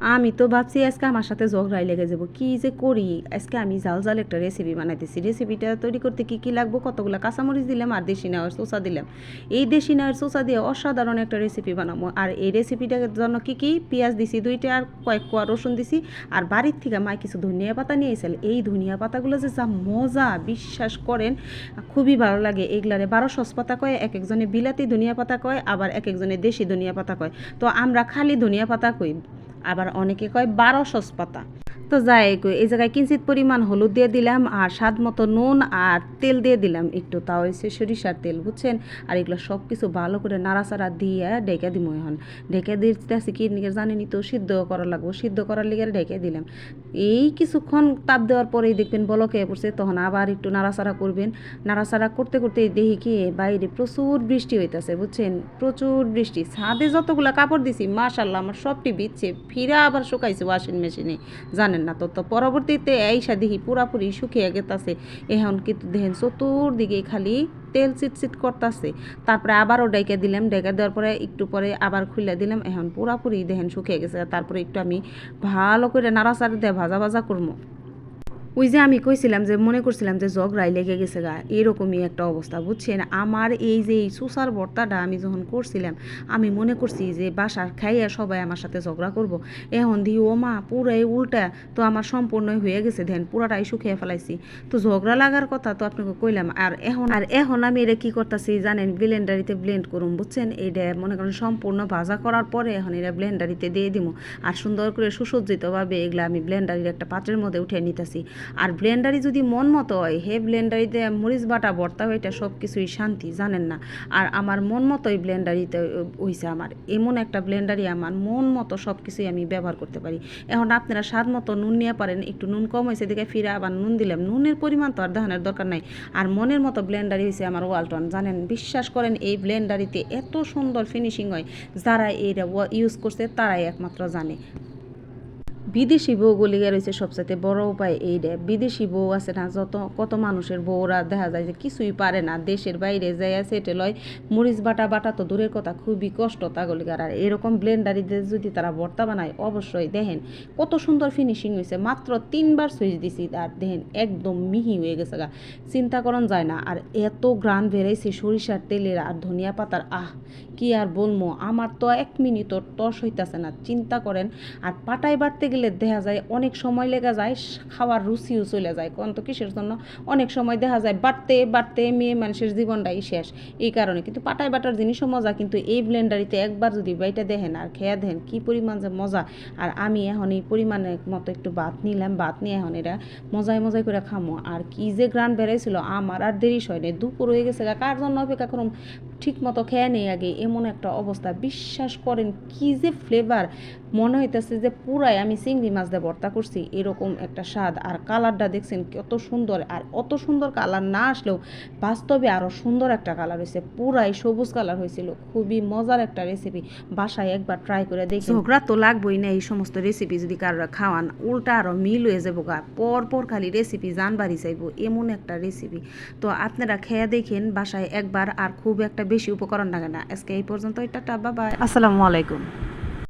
আমি তো ভাবছি আজকে আমার সাথে ঝগড়াই লেগে যাব। কি যে করি? আজকে আমি জাল জাল একটা রেসিপি বানাইতেছি। রেসিপিটা তৈরি করতে কি কি লাগবো? কতগুলো কাঁচামরিচ দিলাম আর দেশি নেওয়ার চোষা দিলাম। এই দেশি নেওয়ার চোষা দিয়ে অসাধারণ একটা রেসিপি বানাবো। আর এই রেসিপিটার জন্য কি কি? পেঁয়াজ দিছি দুইটা আর কয়েক কোয়া রসুন দিছি। আর বাড়ির থেকে মা কিছু ধনিয়া পাতা নিয়ে এই ধনিয়া পাতাগুলো যে যা মজা! বিশ্বাস করেন, খুবই ভালো লাগে। এগুলারে বারো সস পাতা কয় এক একজনে বিলাতি ধনিয়া পাতা কয়, আবার এক একজনে দেশি ধনিয়া পাতা কয়। তো আমরা খালি ধনিয়া পাতা কই? আবার অনেকে কয় বারো সস পাতা। তো যাই, এই জায়গায় কিঞ্চিত পরিমাণ হলুদ দিয়ে দিলাম, আর স্বাদ মতো নুন আর তেল দিয়ে দিলাম। একটু তাও হচ্ছে সরিষার তেল, বুঝছেন? আর এগুলো সব কিছু ভালো করে নাড়াচাড়া দিয়ে ডেকে দিব এখন। ডেকে দিতেছি কি জানেনি তো, সিদ্ধ করা লাগবো। সিদ্ধ করার লিগে ডেকে দিলাম। এই কিছুক্ষণ তাপ দেওয়ার পরেই দেখবেন বলকে পড়ছে, তখন আবার একটু নাড়াচাড়া করবেন। নাড়াচাড়া করতে করতে দেখি কি, বাইরে প্রচুর বৃষ্টি হইতাছে, বুঝছেন? প্রচুর বৃষ্টি। ছাদে যতগুলো কাপড় দিছি, মাশাল্লাহ, আমার সবটি বিচ্ছে ফিরা আবার শুকাইছে ওয়াশিং মেশিনে, জানেন? না। তো তো পরবর্তীতে এই দেখি পুরাপুরি শুকিয়ে গেতাছে। এখন কিন্তু দেখেন চতুর্দিকে খালি তেল চিটচিট করতেছে। তারপরে আবারও ডেকে দিলাম, ডেকে দেওয়ার পরে একটু পরে আবার খুলে দিলাম। এখন পুরাপুরি দেখেন শুকিয়ে গেছে। তারপরে একটু আমি ভালো করে নাড়াচাড়ি দিয়ে ভাজা ভাজা করব। ওই যে আমি কইছিলাম যে, মনে করছিলাম যে জগড়াই লেগে গেছে গা, এরকমই একটা অবস্থা, বুঝছেন? আমার এই যে এই সুসার ভর্তাটা আমি যখন করছিলাম, আমি মনে করছি যে, বাসার খাইয়া সবাই আমার সাথে ঝগড়া করব। এখন দি ও মা পুরাই উল্টা, তো আমার সম্পূর্ণই হয়ে গেছে ধ্যান পুরাটাই শুকিয়ে ফেলাইছি। তো ঝগড়া লাগার কথা তো আপনাকে কইলাম, আর এখন আর এখন আমি এটা কী করতেছি জানেন, ব্লেন্ডারিতে ব্লেন্ড করুম, বুঝছেন? এইটা মনে করেন সম্পূর্ণ ভাজা করার পরে এখন এটা ব্লেন্ডারিতে দিয়ে দিব আর সুন্দর করে সুসজ্জিতভাবে এগুলা আমি ব্লেন্ডারির একটা পাত্রের মধ্যে উঠে নিতেছি। আর ব্লেন্ডারি যদি মন মতো হয়, হে ব্লেন্ডারিতে মরিচ বাটা, ভর্তা এটা সব কিছুই শান্তি, জানেন না? আর আমার মন মতোই ব্লেন্ডারিতে হইছে আমার। এমন একটা ব্লেন্ডারি আমার মন মতো সব কিছুই আমি ব্যবহার করতে পারি। এখন আপনারা স্বাদ মতো নুন নিয়ে পারেন, একটু নুন কম হয়েছে দেখে ফিরে আবার নুন দিলাম। নুনের পরিমাণ তো আর দেখানোর দরকার নাই। আর মনের মতো ব্লেন্ডারি হয়েছে আমার ওয়ালটন, জানেন? বিশ্বাস করেন, এই ব্লেন্ডারিতে এত সুন্দর ফিনিশিং হয়। যারা এইটা ইউজ করছে, তারাই একমাত্র জানে। বিদেশি বউগুলিকে রয়েছে সবসাথে বড় উপায় এই এইটা বিদেশি বউ আছে না, যত, কত মানুষের বউরা দেখা যায় যে কিছুই পারে না, দেশের বাইরে যায় সেটে লয় মরিচ বাটা বাটা তো দূরের কথা, খুবই কষ্ট তা তাগুলিকার আর এরকম ব্লেন্ডারিতে যদি তারা ভর্তা বানায়, অবশ্যই দেখেন কত সুন্দর ফিনিশিং হয়েছে মাত্র তিনবার সুইচ দিছি আর দেখেন একদম মিহি হয়ে গেছে গা। চিন্তা করন যায় না, আর এত গ্রান বেড়াইছে সরিষার তেলের আর ধনিয়া পাতার, আহ, কি আর বলব, আমার তো এক মিনিটও টস হইতাছে না, চিন্তা করেন। আর পাটায় বাড়তে গেলে দেখা যায়, অনেক সময় লেগে যায়, খাওয়ার রুচিও চলে যায়। কোন তো কিসের জন্য? অনেক সময় দেখা যায় বাড়তে বাড়তে মেয়ে মানুষের জীবনটাই শেষ। এই কারণে কিন্তু পাটায় বাটার জিনিসও মজা, কিন্তু এই ব্লেন্ডারিতে একবার যদি বাইটা দেখেন আর খেয়া দেখেন, কি পরিমাণ যে মজা। আর আমি এখন এই পরিমাণে মতো একটু ভাত নিলাম, ভাত নিয়ে এখন এটা মজায় মজায় করে খামো। আর কি যে গ্রান বেড়াইছিল, আমার আর দেরি হয় নাই। দুপুর হয়ে গেছে কার জন্য অপেক্ষা করুম? ঠিক মতো খেয়ে নেই আগে। এমন একটা অবস্থা, বিশ্বাস করেন কি যে ফ্লেভার মনে হইতেছে যে পুরাই আমি চিংড়ি মাছ দিয়ে ভর্তা করছি এরকম একটা স্বাদ। আর কালারটা দেখছেন কত সুন্দর আর অত সুন্দর কালার না আসলেও বাস্তবে আরও সুন্দর একটা কালার হয়েছে। পুরাই সবুজ কালার হয়েছিল খুবই মজার একটা রেসিপি বাসায় একবার ট্রাই করে দেখি ঝগড়া তো লাগবেই না এই সমস্ত রেসিপি যদি কারোর খাওয়ান উল্টা আরও মিল হয়ে যাব গা। পর পর খালি রেসিপি জানবারই চাইব এমন একটা রেসিপি তো আপনারা খেয়ে দেখেন বাসায় একবার আর খুব একটা বেশি উপকরণ লাগে না। আজকে এই পর্যন্ত এটা বাবা আসসালামু আলাইকুম।